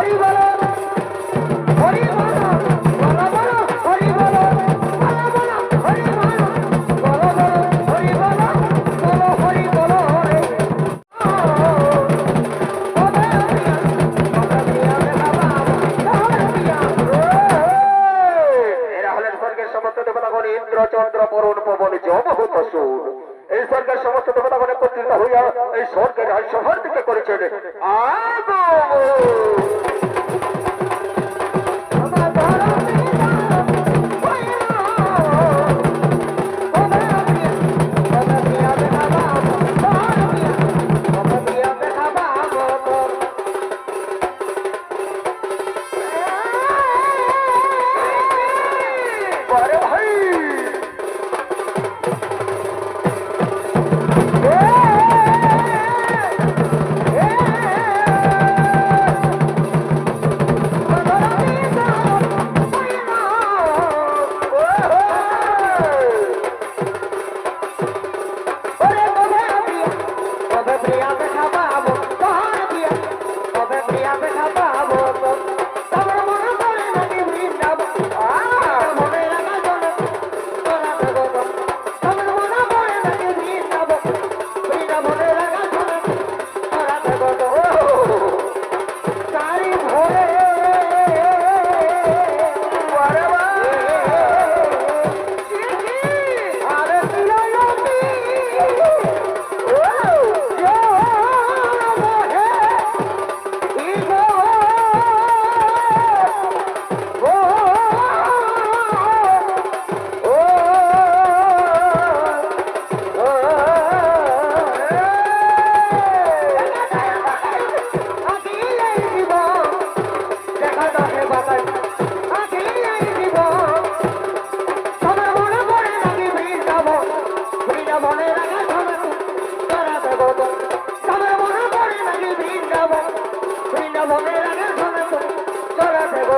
হরিবলের ধ্বংস হর্দিত করেছেন আগো!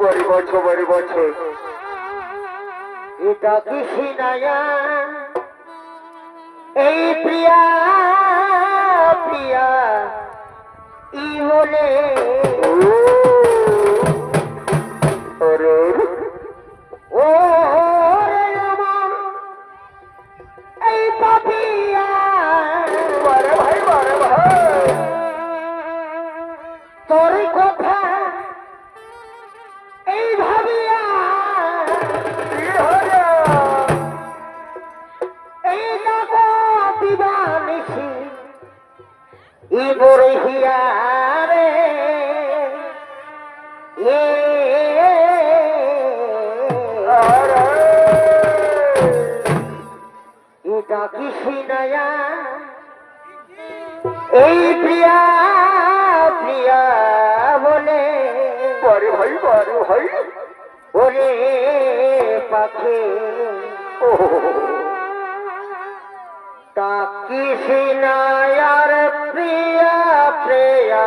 বাড়ি বাড়ছে এটা কি সিনায়া এই প্রিয়া প্রিয়া ই হলে মোরে হিয়ারে এটা কৃষি নয়া এই প্রিয়া প্রিয়া বলে। বড় ভাই বড় ভাই। ওরে পাখি। ও তাকিস না আর প্রিয়া প্রিয়া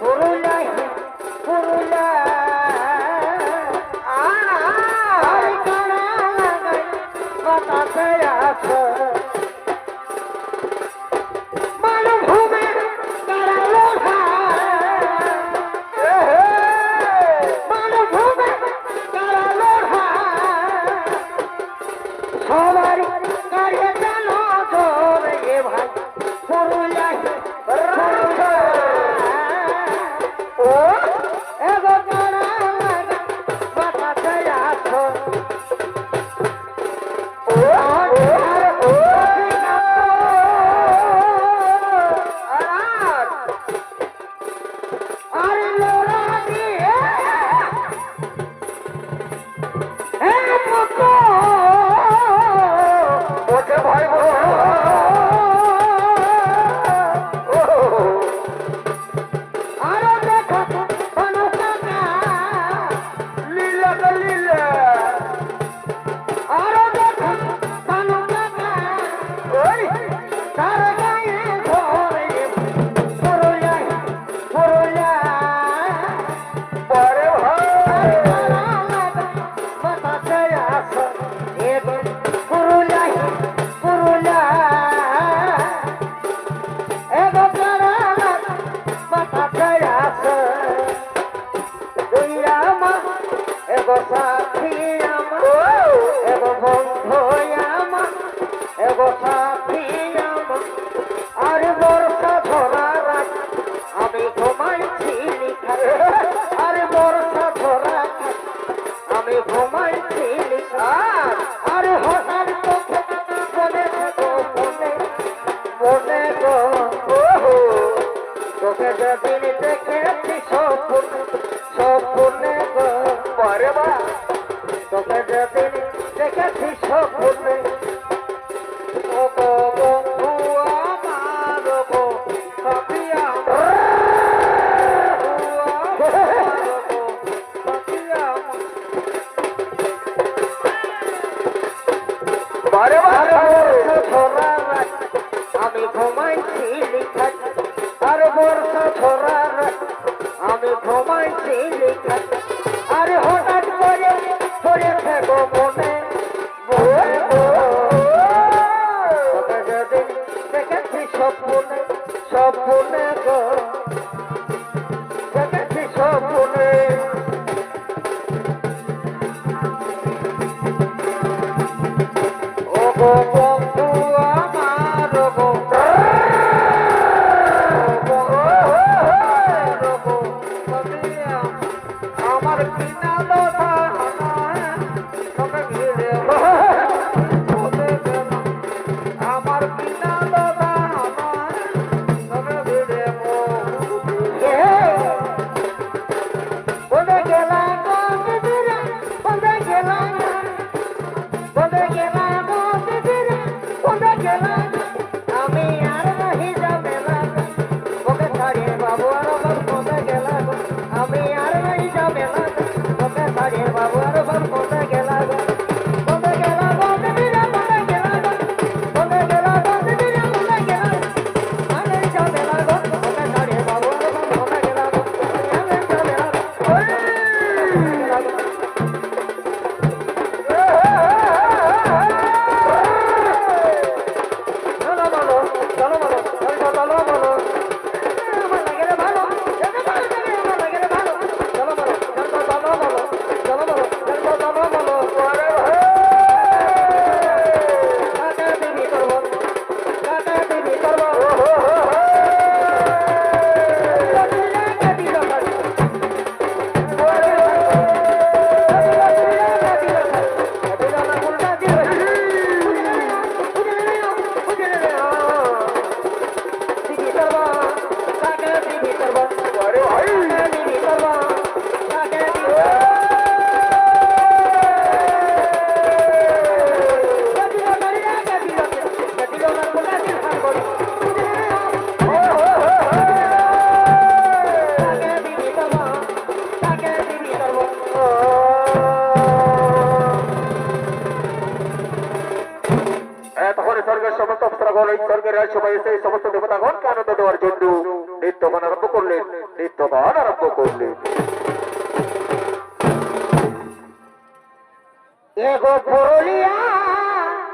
পুরুলিয়া পুরুলিয়া ভাই স্বপ্নে স্বপ্নে নৃত্যগান আরম্ভ করলেন নৃত্যগান আরম্ভ করলেন এগো পুরুলিয়া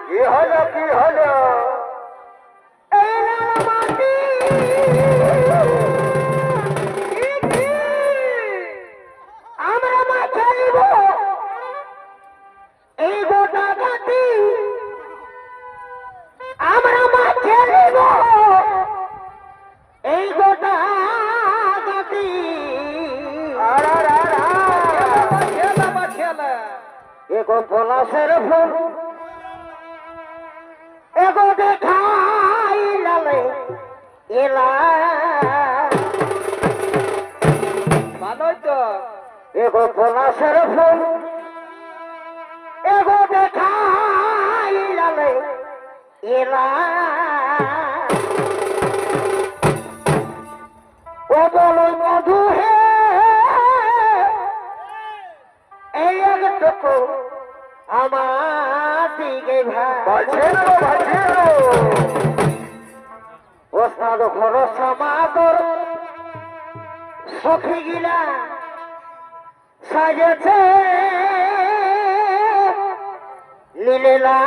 কি হলো কি হলো? ফুল এগো দেখাই লালে, এলা। ভালোই তো। এগো পলাশের ফুল। এগো দেখাই লালে, এলা। ও বলো মধু হে এই একটুকু আমার দিকে ওস্তাদ ভরসা মাদর সখী গিলা সাজেছে। লীলা